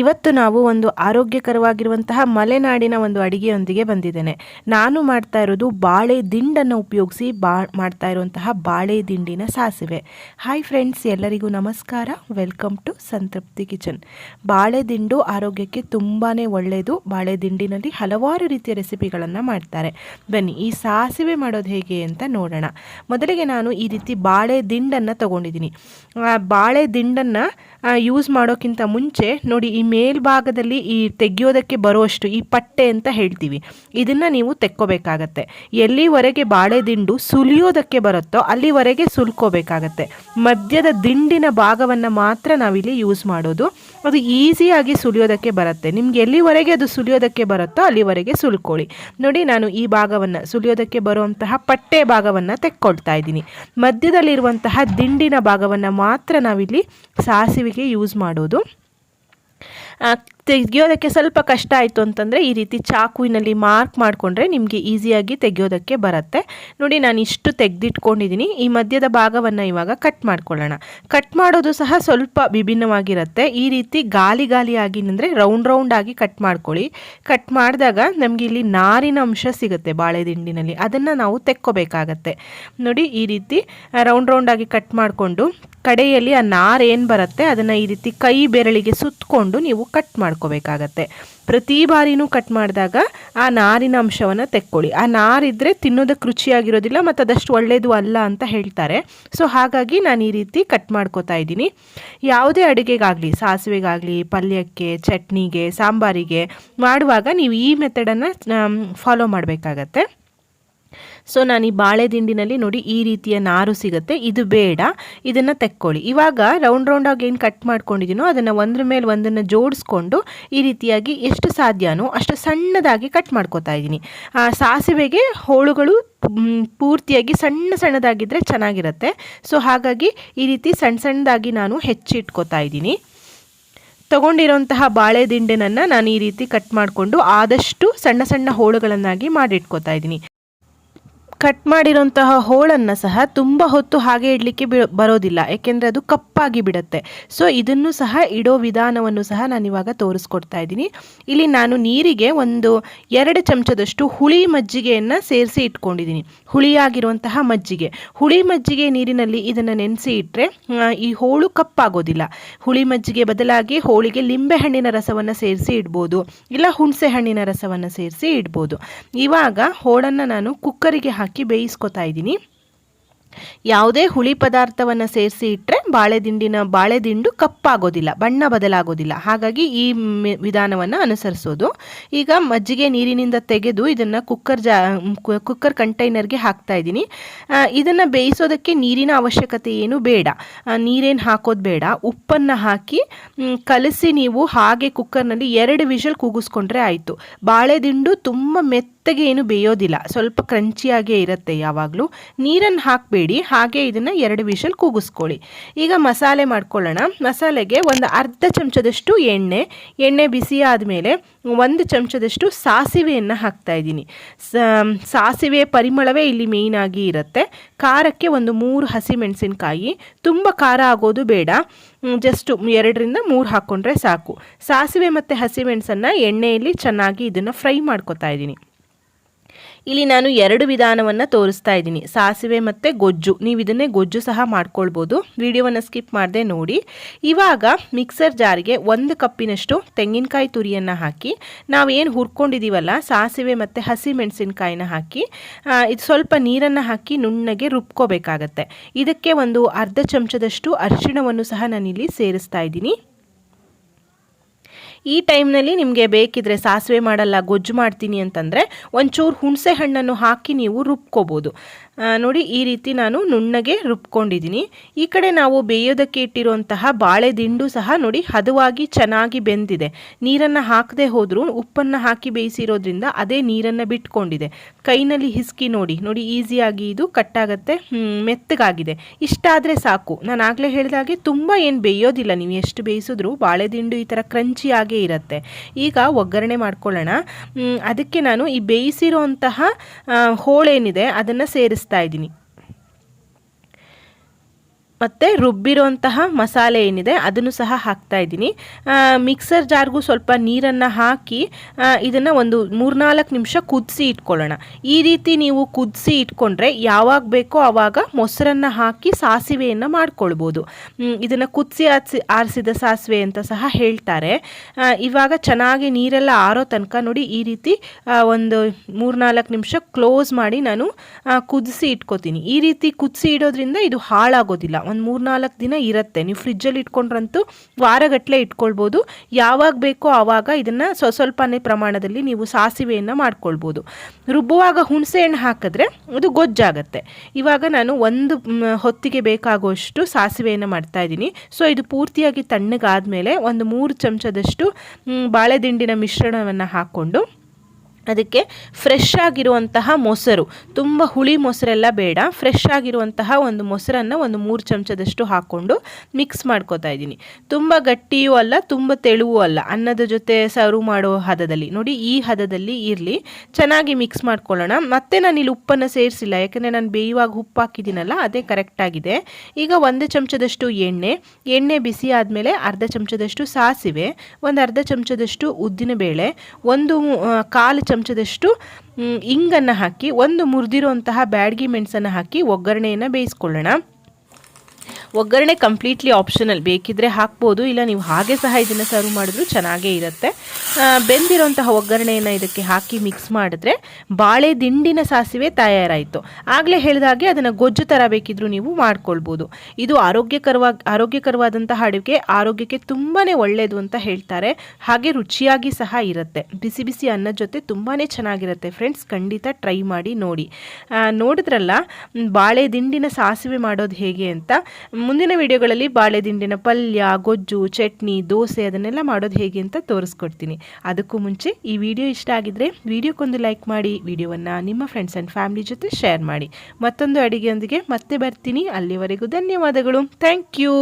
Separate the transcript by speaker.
Speaker 1: ಇವತ್ತು ನಾವು ಒಂದು ಆರೋಗ್ಯಕರವಾಗಿರುವಂತಹ ಮಲೆನಾಡಿನ ಒಂದು ಅಡಿಗೆಯೊಂದಿಗೆ ಬಂದಿದ್ದೇನೆ. ನಾನು ಮಾಡ್ತಾ ಇರೋದು ಬಾಳೆ ದಿಂಡನ್ನು ಉಪಯೋಗಿಸಿ ಬಾ, ಮಾಡ್ತಾ ಇರುವಂತಹ ಬಾಳೆ ದಿಂಡಿನ ಸಾಸಿವೆ. ಹಾಯ್ ಫ್ರೆಂಡ್ಸ್ ಎಲ್ಲರಿಗೂ ನಮಸ್ಕಾರ. Welcome to Santrupti kitchen. ಬಾಳೆ ದಿಂಡು ಆರೋಗ್ಯಕ್ಕೆ ತುಂಬಾ ಒಳ್ಳೆಯದು ಬಾಳೆ ದಿಂಡಿನಲ್ಲಿ ಹಲವಾರು ರೀತಿಯ ರೆಸಿಪಿಗಳನ್ನು ಮಾಡ್ತಾರೆ. ಬನ್ನಿ, ಈ ಸಾಸಿವೆ ಮಾಡೋದು ಹೇಗೆ ಅಂತ ನೋಡೋಣ. ಮೊದಲಿಗೆ ನಾನು ಈ ರೀತಿ ಬಾಳೆ ದಿಂಡನ್ನು ತಗೊಂಡಿದ್ದೀನಿ. ಬಾಳೆ ದಿಂಡನ್ನು ಯೂಸ್ ಮಾಡೋಕ್ಕಿಂತ ಮುಂಚೆ ನೋಡಿ, ಈ ಮೇಲ್ಭಾಗದಲ್ಲಿ ಈ ತೆಗೆಯೋದಕ್ಕೆ ಬರುವಷ್ಟು ಈ ಪಟ್ಟೆ ಅಂತ ಹೇಳ್ತೀವಿ. ಇದನ್ನು ನೀವು ತೆಕ್ಕೋಬೇಕಾಗತ್ತೆ. ಎಲ್ಲಿವರೆಗೆ ಬಾಳೆ ದಿಂಡು ಸುಲಿಯೋದಕ್ಕೆ ಬರುತ್ತೋ ಅಲ್ಲಿವರೆಗೆ ಸುಲ್ಕೋಬೇಕಾಗತ್ತೆ. ಮಧ್ಯದ ದಿಂಡಿನ ಭಾಗವನ್ನು ಮಾತ್ರ ನಾವಿಲ್ಲಿ ಯೂಸ್ ಮಾಡೋದು. ಅದು ಈಸಿಯಾಗಿ ಸುಲಿಯೋದಕ್ಕೆ ಬರುತ್ತೆ. ನಿಮ್ಗೆ ಎಲ್ಲಿವರೆಗೆ ಅದು ಸುಲಿಯೋದಕ್ಕೆ ಬರುತ್ತೋ ಅಲ್ಲಿವರೆಗೆ ಸುಲ್ಕೊಳ್ಳಿ. ನೋಡಿ, ನಾನು ಈ ಭಾಗವನ್ನು, ಸುಲಿಯೋದಕ್ಕೆ ಬರುವಂತಹ ಪಟ್ಟೆ ಭಾಗವನ್ನು ತೆಕ್ಕೊಳ್ತಾ ಇದ್ದೀನಿ. ಮಧ್ಯದಲ್ಲಿರುವಂತಹ ದಿಂಡಿನ ಭಾಗವನ್ನು ಮಾತ್ರ ನಾವಿಲ್ಲಿ ಸಾಸಿವೆಗೆ ಯೂಸ್ ಮಾಡೋದು. ತೆಗೆಯೋದಕ್ಕೆ ಸ್ವಲ್ಪ ಕಷ್ಟ ಆಯಿತು ಅಂತಂದರೆ ಈ ರೀತಿ ಚಾಕುವಿನಲ್ಲಿ ಮಾರ್ಕ್ ಮಾಡಿಕೊಂಡ್ರೆ ನಿಮಗೆ ಈಸಿಯಾಗಿ ತೆಗೆಯೋದಕ್ಕೆ ಬರುತ್ತೆ. ನೋಡಿ, ನಾನು ಇಷ್ಟು ತೆಗೆದಿಟ್ಕೊಂಡಿದ್ದೀನಿ ಈ ಮಧ್ಯದ ಭಾಗವನ್ನು ಇವಾಗ ಕಟ್ ಮಾಡ್ಕೊಳ್ಳೋಣ. ಕಟ್ ಮಾಡೋದು ಸಹ ಸ್ವಲ್ಪ ವಿಭಿನ್ನವಾಗಿರುತ್ತೆ. ಈ ರೀತಿ ಗಾಲಿ ಗಾಲಿಯಾಗಿ ಅಂದರೆ ರೌಂಡ್ ರೌಂಡ್ ಆಗಿ ಕಟ್ ಮಾಡ್ಕೊಳ್ಳಿ. ಕಟ್ ಮಾಡಿದಾಗ ನಮಗೆ ಇಲ್ಲಿ ನಾರಿನ ಅಂಶ ಸಿಗುತ್ತೆ ಬಾಳೆ ದಿಂಡಿನಲ್ಲಿ ಅದನ್ನು ನಾವು ತೆಕ್ಕೋಬೇಕಾಗತ್ತೆ. ನೋಡಿ, ಈ ರೀತಿ ರೌಂಡ್ ರೌಂಡ್ ಆಗಿ ಕಟ್ ಮಾಡಿಕೊಂಡು ಕಡೆಯಲ್ಲಿ ಆ ನಾರು ಏನು ಬರುತ್ತೆ, ಅದನ್ನು ಈ ರೀತಿ ಕೈ ಬೆರಳಿಗೆ ಸುತ್ತಕೊಂಡು ನೀವು ಕಟ್ ಮಾಡ್ಕೋಬೇಕಾಗತ್ತೆ. ಪ್ರತಿ ಬಾರಿನೂ ಕಟ್ ಮಾಡಿದಾಗ ಆ ನಾರಿನ ಅಂಶವನ್ನು ತೆಕ್ಕೊಳ್ಳಿ. ಆ ನಾರಿದ್ದರೆ ತಿನ್ನೋದಕ್ಕೆ ರುಚಿಯಾಗಿರೋದಿಲ್ಲ, ಮತ್ತು ಅದಷ್ಟು ಒಳ್ಳೆಯದು ಅಲ್ಲ ಅಂತ ಹೇಳ್ತಾರೆ. ಸೊ ಹಾಗಾಗಿ ನಾನು ಈ ರೀತಿ ಕಟ್ ಮಾಡ್ಕೋತಾ ಇದ್ದೀನಿ. ಯಾವುದೇ ಅಡುಗೆಗಾಗಲಿ, ಸಾಸಿವೆಗಾಗಲಿ, ಪಲ್ಯಕ್ಕೆ, ಚಟ್ನಿಗೆ, ಸಾಂಬಾರಿಗೆ, ಮಾಡುವಾಗ ನೀವು ಈ ಮೆಥಡನ್ನು ಫಾಲೋ ಮಾಡಬೇಕಾಗತ್ತೆ. ಸೊ ನಾನು ಈ ಬಾಳೆ ದಿಂಡಿನಲ್ಲಿ ನೋಡಿ ಈ ರೀತಿಯ ನಾರು ಸಿಗುತ್ತೆ. ಇದು ಬೇಡ, ಇದನ್ನು ತೆಕ್ಕೊಳ್ಳಿ. ಇವಾಗ ರೌಂಡ್ ರೌಂಡಾಗಿ ಏನು ಕಟ್ ಮಾಡ್ಕೊಂಡಿದ್ದೀನೋ ಅದನ್ನು ಒಂದ್ರ ಮೇಲೆ ಒಂದನ್ನು ಜೋಡಿಸ್ಕೊಂಡು ಈ ರೀತಿಯಾಗಿ ಎಷ್ಟು ಸಾಧ್ಯನೋ ಅಷ್ಟು ಸಣ್ಣದಾಗಿ ಕಟ್ ಮಾಡ್ಕೋತಾ ಇದ್ದೀನಿ. ಸಾಸಿವೆಗೆ ಹೋಳುಗಳು ಪೂರ್ತಿಯಾಗಿ ಸಣ್ಣ ಸಣ್ಣದಾಗಿದ್ದರೆ ಚೆನ್ನಾಗಿರುತ್ತೆ. ಸೊ ಹಾಗಾಗಿ ಈ ರೀತಿ ಸಣ್ಣ ಸಣ್ಣದಾಗಿ ನಾನು ಹೆಚ್ಚಿಟ್ಕೋತಾ ಇದ್ದೀನಿ. ತಗೊಂಡಿರೋಂತಹ ಬಾಳೆ ದಿಂಡಿನನ್ನು ನಾನು ಈ ರೀತಿ ಕಟ್ ಮಾಡಿಕೊಂಡು ಆದಷ್ಟು ಸಣ್ಣ ಸಣ್ಣ ಹೋಳುಗಳನ್ನಾಗಿ ಮಾಡಿಟ್ಕೋತಾ ಇದ್ದೀನಿ. ಕಟ್ ಮಾಡಿರೋಂತಹ ಹೋಳನ್ನು ಸಹ ತುಂಬ ಹೊತ್ತು ಹಾಗೆ ಇಡಲಿಕ್ಕೆ ಬರೋದಿಲ್ಲ. ಏಕೆಂದರೆ ಅದು ಕಪ್ಪಾಗಿ ಬಿಡುತ್ತೆ. ಸೊ ಇದನ್ನು ಸಹ ಇಡೋ ವಿಧಾನವನ್ನು ಸಹ ನಾನು ಇವಾಗ ತೋರಿಸ್ಕೊಡ್ತಾ ಇದ್ದೀನಿ. ಇಲ್ಲಿ ನಾನು ನೀರಿಗೆ ಒಂದು ಎರಡು ಚಮಚದಷ್ಟು ಹುಳಿ ಮಜ್ಜಿಗೆಯನ್ನು ಸೇರಿಸಿ ಇಟ್ಕೊಂಡಿದ್ದೀನಿ. ಹುಳಿಯಾಗಿರುವಂತಹ ಮಜ್ಜಿಗೆ. ಹುಳಿ ಮಜ್ಜಿಗೆ ನೀರಿನಲ್ಲಿ ಇದನ್ನು ನೆನೆಸಿ ಇಟ್ಟರೆ ಈ ಹೋಳು ಕಪ್ಪಾಗೋದಿಲ್ಲ. ಹುಳಿ ಮಜ್ಜಿಗೆ ಬದಲಾಗಿ ಹೋಳಿಗೆ ಲಿಂಬೆ ಹಣ್ಣಿನ ರಸವನ್ನು ಸೇರಿಸಿ ಇಡ್ಬೋದು. ಇಲ್ಲ ಹುಣಸೆ ಹಣ್ಣಿನ ರಸವನ್ನು ಸೇರಿಸಿ ಇಡ್ಬೋದು. ಇವಾಗ ಹೋಳನ್ನು ನಾನು ಕುಕ್ಕರಿಗೆ ಹಾಕಿ ಹಾಕಿ ಬೇಯಿಸ್ಕೊತಾ ಇದ್ದೀನಿ. ಯಾವುದೇ ಹುಳಿ ಪದಾರ್ಥವನ್ನು ಸೇರಿಸಿ ಇಟ್ಟರೆ ಬಾಳೆದಿಂಡಿನ ಬಾಳೆದಿಂಡು ಬಾಳೆ ದಿಂಡು ಕಪ್ಪಾಗೋದಿಲ್ಲ, ಬಣ್ಣ ಬದಲಾಗೋದಿಲ್ಲ. ಹಾಗಾಗಿ ಈ ವಿಧಾನವನ್ನು ಅನುಸರಿಸೋದು. ಈಗ ಮಜ್ಜಿಗೆ ನೀರಿನಿಂದ ತೆಗೆದು ಇದನ್ನು ಕುಕ್ಕರ್ ಜಾ ಕುಕ್ಕರ್ ಕಂಟೈನರ್ಗೆ ಹಾಕ್ತಾ ಇದ್ದೀನಿ. ಇದನ್ನು ಬೇಯಿಸೋದಕ್ಕೆ ನೀರಿನ ಅವಶ್ಯಕತೆ ಏನು ಬೇಡ. ನೀರೇನು ಹಾಕೋದು ಬೇಡ. ಉಪ್ಪನ್ನು ಹಾಕಿ ಕಲಸಿ ನೀವು ಹಾಗೆ ಕುಕ್ಕರ್ನಲ್ಲಿ ಎರಡು ವಿಷಲ್ ಕೂಗಿಸ್ಕೊಂಡ್ರೆ ಆಯಿತು. ಬಾಳೆದಿಂಡು ತುಂಬ ತುಂಬ ಮೆತ್ತಗೆ ಏನು ಬೇಯೋದಿಲ್ಲ. ಸ್ವಲ್ಪ ಕ್ರಂಚಿಯಾಗೇ ಇರುತ್ತೆ ಯಾವಾಗಲೂ. ನೀರನ್ನು ಹಾಕಬೇಡಿ. ಹಾಗೆ ಇದನ್ನು ಎರಡು ವಿಷಲ್ ಕೂಗಿಸ್ಕೊಳ್ಳಿ. ಈಗ ಮಸಾಲೆ ಮಾಡ್ಕೊಳ್ಳೋಣ. ಮಸಾಲೆಗೆ ಒಂದು ಅರ್ಧ ಚಮಚದಷ್ಟು ಎಣ್ಣೆ. ಎಣ್ಣೆ ಬಿಸಿ ಆದಮೇಲೆ ಒಂದು ಚಮಚದಷ್ಟು ಸಾಸಿವೆಯನ್ನು ಹಾಕ್ತಾ ಇದ್ದೀನಿ. ಸಾಸಿವೆ ಪರಿಮಳವೇ ಇಲ್ಲಿ ಮೇಯ್ನಾಗಿ ಇರುತ್ತೆ. ಖಾರಕ್ಕೆ ಒಂದು ಮೂರು ಹಸಿಮೆಣಸಿನಕಾಯಿ. ತುಂಬ ಖಾರ ಆಗೋದು ಬೇಡ. ಜಸ್ಟು ಎರಡರಿಂದ ಮೂರು ಹಾಕ್ಕೊಂಡ್ರೆ ಸಾಕು. ಸಾಸಿವೆ ಮತ್ತು ಹಸಿಮೆಣಸನ್ನು ಎಣ್ಣೆಯಲ್ಲಿ ಚೆನ್ನಾಗಿ ಇದನ್ನು ಫ್ರೈ ಮಾಡ್ಕೊತಾ ಇದ್ದೀನಿ. ಇಲ್ಲಿ ನಾನು ಎರಡು ವಿಧಾನವನ್ನು ತೋರಿಸ್ತಾ ಇದ್ದೀನಿ. ಸಾಸಿವೆ ಮತ್ತು ಗೊಜ್ಜು. ನೀವು ಇದನ್ನೇ ಗೊಜ್ಜು ಸಹ ಮಾಡ್ಕೊಳ್ಬೋದು. ವಿಡಿಯೋವನ್ನು ಸ್ಕಿಪ್ ಮಾಡದೆ ನೋಡಿ. ಇವಾಗ ಮಿಕ್ಸರ್ ಜಾರಿಗೆ ಒಂದು ಕಪ್ಪಿನಷ್ಟು ತೆಂಗಿನಕಾಯಿ ತುರಿಯನ್ನು ಹಾಕಿ, ನಾವೇನು ಹುರ್ಕೊಂಡಿದ್ದೀವಲ್ಲ ಸಾಸಿವೆ ಮತ್ತು ಹಸಿ ಮೆಣಸಿನ್ಕಾಯಿನ ಹಾಕಿ ಇದು ಸ್ವಲ್ಪ ನೀರನ್ನು ಹಾಕಿ ನುಣ್ಣಗೆ ರುಬ್ಕೋಬೇಕಾಗತ್ತೆ. ಇದಕ್ಕೆ ಒಂದು ಅರ್ಧ ಚಮಚದಷ್ಟು ಅರಿಶಿಣವನ್ನು ಸಹ ನಾನಿಲ್ಲಿ ಸೇರಿಸ್ತಾ ಇದ್ದೀನಿ. ಈ ಟೈಮ್ನಲ್ಲಿ ನಿಮಗೆ ಬೇಕಿದ್ರೆ ಸಾಸಿವೆ ಮಾಡಲ್ಲ, ಗೊಜ್ಜು ಮಾಡ್ತೀನಿ ಅಂತಂದರೆ ಒಂಚೂರು ಹುಣಸೆ ಹಣ್ಣನ್ನು ಹಾಕಿ ನೀವು ರುಬ್ಕೋಬೋದು. ನೋಡಿ ಈ ರೀತಿ ನಾನು ನುಣ್ಣಗೆ ರುಬ್ಕೊಂಡಿದ್ದೀನಿ. ಈ ಕಡೆ ನಾವು ಬೇಯೋದಕ್ಕೆ ಇಟ್ಟಿರುವಂತಹ ಬಾಳೆ ದಿಂಡು ಸಹ ನೋಡಿ ಹದವಾಗಿ ಚೆನ್ನಾಗಿ ಬೆಂದಿದೆ. ನೀರನ್ನು ಹಾಕದೆ ಹೋದರೂ ಉಪ್ಪನ್ನು ಹಾಕಿ ಬೇಯಿಸಿರೋದ್ರಿಂದ ಅದೇ ನೀರನ್ನು ಬಿಟ್ಕೊಂಡಿದೆ. ಕೈನಲ್ಲಿ ಹಿಸ್ಕಿ ನೋಡಿ ನೋಡಿ ಈಸಿಯಾಗಿ ಇದು ಕಟ್ಟಾಗತ್ತೆ ಮೆತ್ತಗಾಗಿದೆ. ಇಷ್ಟಾದರೆ ಸಾಕು. ನಾನು ಆಗಲೇ ಹೇಳಿದಾಗೆ ತುಂಬ ಏನು ಬೇಯೋದಿಲ್ಲ ನೀವು. ಎಷ್ಟು ಬೇಯಿಸಿದ್ರು ಬಾಳೆ ದಿಂಡು ಈ ಥರ ಕ್ರಂಚಿಯಾಗೇ ಇರುತ್ತೆ. ಈಗ ಒಗ್ಗರಣೆ ಮಾಡ್ಕೊಳ್ಳೋಣ. ಅದಕ್ಕೆ ನಾನು ಈ ಬೇಯಿಸಿರೋ ಹೋಳೇನಿದೆ ಅದನ್ನು ಸೇರಿಸ್ತಾ ಇದ್ದೀನಿ. ಮತ್ತು ರುಬ್ಬಿರೋಂತಹ ಮಸಾಲೆ ಏನಿದೆ ಅದನ್ನು ಸಹ ಹಾಕ್ತಾ ಇದ್ದೀನಿ. ಮಿಕ್ಸರ್ ಜಾರ್ಗೂ ಸ್ವಲ್ಪ ನೀರನ್ನು ಹಾಕಿ ಇದನ್ನು ಒಂದು ಮೂರ್ನಾಲ್ಕು ನಿಮಿಷ ಕುದಿಸಿ ಇಟ್ಕೊಳ್ಳೋಣ. ಈ ರೀತಿ ನೀವು ಕುದಿಸಿ ಇಟ್ಕೊಂಡ್ರೆ ಯಾವಾಗ ಬೇಕೋ ಆವಾಗ ಮೊಸರನ್ನು ಹಾಕಿ ಸಾಸಿವೆಯನ್ನು ಮಾಡ್ಕೊಳ್ಬೋದು. ಇದನ್ನು ಕುದಿಸಿ ಆರಿಸಿ, ಆರಿಸಿದ ಸಾಸಿವೆ ಅಂತ ಸಹ ಹೇಳ್ತಾರೆ. ಇವಾಗ ಚೆನ್ನಾಗಿ ನೀರೆಲ್ಲ ಆರೋ ತನಕ ನೋಡಿ ಈ ರೀತಿ ಒಂದು ಮೂರ್ನಾಲ್ಕು ನಿಮಿಷ ಕ್ಲೋಸ್ ಮಾಡಿ ನಾನು ಕುದಿಸಿ ಇಟ್ಕೋತೀನಿ. ಈ ರೀತಿ ಕುದಿಸಿ ಇಡೋದ್ರಿಂದ ಇದು ಹಾಳಾಗೋದಿಲ್ಲ. ಒಂದು ಮೂರ್ನಾಲ್ಕು ದಿನ ಇರುತ್ತೆ. ನೀವು ಫ್ರಿಜ್ಜಲ್ಲಿ ಇಟ್ಕೊಂಡ್ರಂತೂ ವಾರಗಟ್ಟಲೆ ಇಟ್ಕೊಳ್ಬೋದು. ಯಾವಾಗ ಬೇಕೋ ಆವಾಗ ಇದನ್ನು ಸ್ವ ಸ್ವಲ್ಪನೇ ಪ್ರಮಾಣದಲ್ಲಿ ನೀವು ಸಾಸಿವೆಯನ್ನು ಮಾಡ್ಕೊಳ್ಬೋದು. ರುಬ್ಬುವಾಗ ಹುಣಸೆ ಹಣ್ಣು ಹಾಕಿದ್ರೆ ಅದು ಗೊಜ್ಜಾಗತ್ತೆ. ಇವಾಗ ನಾನು ಒಂದು ಹೊತ್ತಿಗೆ ಬೇಕಾಗುವಷ್ಟು ಸಾಸಿವೆಯನ್ನು ಮಾಡ್ತಾ ಇದ್ದೀನಿ. ಸೊ, ಇದು ಪೂರ್ತಿಯಾಗಿ ತಣ್ಣಗಾದ ಮೇಲೆ ಒಂದು ಮೂರು ಚಮಚದಷ್ಟು ಬಾಳೆದಿಂಡಿನ ಮಿಶ್ರಣವನ್ನು ಹಾಕ್ಕೊಂಡು ಅದಕ್ಕೆ ಫ್ರೆಶ್ ಆಗಿರುವಂತಹ ಮೊಸರು. ತುಂಬ ಹುಳಿ ಮೊಸರೆಲ್ಲ ಬೇಡ. ಫ್ರೆಶ್ ಆಗಿರುವಂತಹ ಒಂದು ಮೊಸರನ್ನು ಒಂದು ಮೂರು ಚಮಚದಷ್ಟು ಹಾಕ್ಕೊಂಡು ಮಿಕ್ಸ್ ಮಾಡ್ಕೋತಾ ಇದ್ದೀನಿ. ತುಂಬ ಗಟ್ಟಿಯೂ ಅಲ್ಲ, ತುಂಬ ತೆಳುವೂ ಅಲ್ಲ. ಅನ್ನದ ಜೊತೆ ಸರ್ವ್ ಮಾಡೋ ಹದದಲ್ಲಿ. ನೋಡಿ, ಈ ಹದದಲ್ಲಿ ಇರಲಿ. ಚೆನ್ನಾಗಿ ಮಿಕ್ಸ್ ಮಾಡ್ಕೊಳ್ಳೋಣ. ಮತ್ತೆ ನಾನು ಇಲ್ಲಿ ಉಪ್ಪನ್ನು ಸೇರಿಸಿಲ್ಲ. ಯಾಕೆಂದರೆ ನಾನು ಬೇಯುವಾಗ ಉಪ್ಪು ಹಾಕಿದ್ದೀನಲ್ಲ, ಅದೇ ಕರೆಕ್ಟಾಗಿದೆ ಈಗ ಒಂದು ಚಮಚದಷ್ಟು ಎಣ್ಣೆ. ಎಣ್ಣೆ ಬಿಸಿ ಆದಮೇಲೆ ಅರ್ಧ ಚಮಚದಷ್ಟು ಸಾಸಿವೆ, ಒಂದು ಅರ್ಧ ಚಮಚದಷ್ಟು ಉದ್ದಿನ ಬೇಳೆ ಒಂದು ಕಾಲು ಚಮಚದಷ್ಟು ಇಂಗನ್ನು ಹಾಕಿ ಒಂದು ಮುರಿದಿರುವಂತಹ ಬ್ಯಾಡ್ಗಿ ಮೆಣಸನ್ನು ಹಾಕಿ ಒಗ್ಗರಣೆಯನ್ನು ಬೇಯಿಸ್ಕೊಳ್ಳೋಣ. ಒಗ್ಗರಣೆ ಕಂಪ್ಲೀಟ್ಲಿ ಆಪ್ಷನಲ್ ಬೇಕಿದ್ರೆ ಹಾಕ್ಬೋದು, ಇಲ್ಲ ನೀವು ಹಾಗೆ ಸಹ ಇದನ್ನು ಸರ್ವ್ ಮಾಡಿದ್ರು ಚೆನ್ನಾಗೇ ಇರುತ್ತೆ. ಬೆಂದಿರೋಂತಹ ಒಗ್ಗರಣೆಯನ್ನು ಇದಕ್ಕೆ ಹಾಕಿ ಮಿಕ್ಸ್ ಮಾಡಿದ್ರೆ ಬಾಳೆ ದಿಂಡಿನ ಸಾಸಿವೆ ತಯಾರಾಯಿತು. ಆಗಲೇ ಹೇಳಿದಾಗೆ ಅದನ್ನು ಗೊಜ್ಜು ಥರ ಬೇಕಿದ್ರೂ ನೀವು ಮಾಡ್ಕೊಳ್ಬೋದು. ಇದು ಆರೋಗ್ಯಕರವಾಗಿ ಆರೋಗ್ಯಕರವಾದಂತಹ ಅಡುಗೆ, ಆರೋಗ್ಯಕ್ಕೆ ತುಂಬಾ ಒಳ್ಳೆಯದು ಅಂತ ಹೇಳ್ತಾರೆ. ಹಾಗೆ ರುಚಿಯಾಗಿ ಸಹ ಇರುತ್ತೆ. ಬಿಸಿ ಬಿಸಿ ಅನ್ನದ ಜೊತೆ ತುಂಬಾ ಚೆನ್ನಾಗಿರುತ್ತೆ ಫ್ರೆಂಡ್ಸ್ ಖಂಡಿತ ಟ್ರೈ ಮಾಡಿ ನೋಡಿ. ನೋಡಿದ್ರಲ್ಲ, ಬಾಳೆ ದಿಂಡಿನ ಸಾಸಿವೆ ಮಾಡೋದು ಹೇಗೆ ಅಂತ? ಮುಂದಿನ ವಿಡಿಯೋಗಳಲ್ಲಿ ಬಾಳೆದಿಂಡಿನ ಪಲ್ಯ, ಗೊಜ್ಜು, ಚಟ್ನಿ, ದೋಸೆ ಅದನ್ನೆಲ್ಲ ಮಾಡೋದು ಹೇಗೆ ಅಂತ ತೋರಿಸ್ಕೊಡ್ತೀನಿ. ಅದಕ್ಕೂ ಮುಂಚೆ ಈ ವಿಡಿಯೋ ಇಷ್ಟ ಆಗಿದ್ರೆ ವಿಡಿಯೋಕ್ಕೊಂದು ಲೈಕ್ ಮಾಡಿ, ವಿಡಿಯೋವನ್ನು ನಿಮ್ಮ ಫ್ರೆಂಡ್ಸ್ ಆ್ಯಂಡ್ ಫ್ಯಾಮಿಲಿ ಜೊತೆ ಶೇರ್ ಮಾಡಿ. ಮತ್ತೊಂದು ಅಡಿಗೆಯೊಂದಿಗೆ ಮತ್ತೆ ಬರ್ತೀನಿ. ಅಲ್ಲಿವರೆಗೂ ಧನ್ಯವಾದಗಳು. Thank you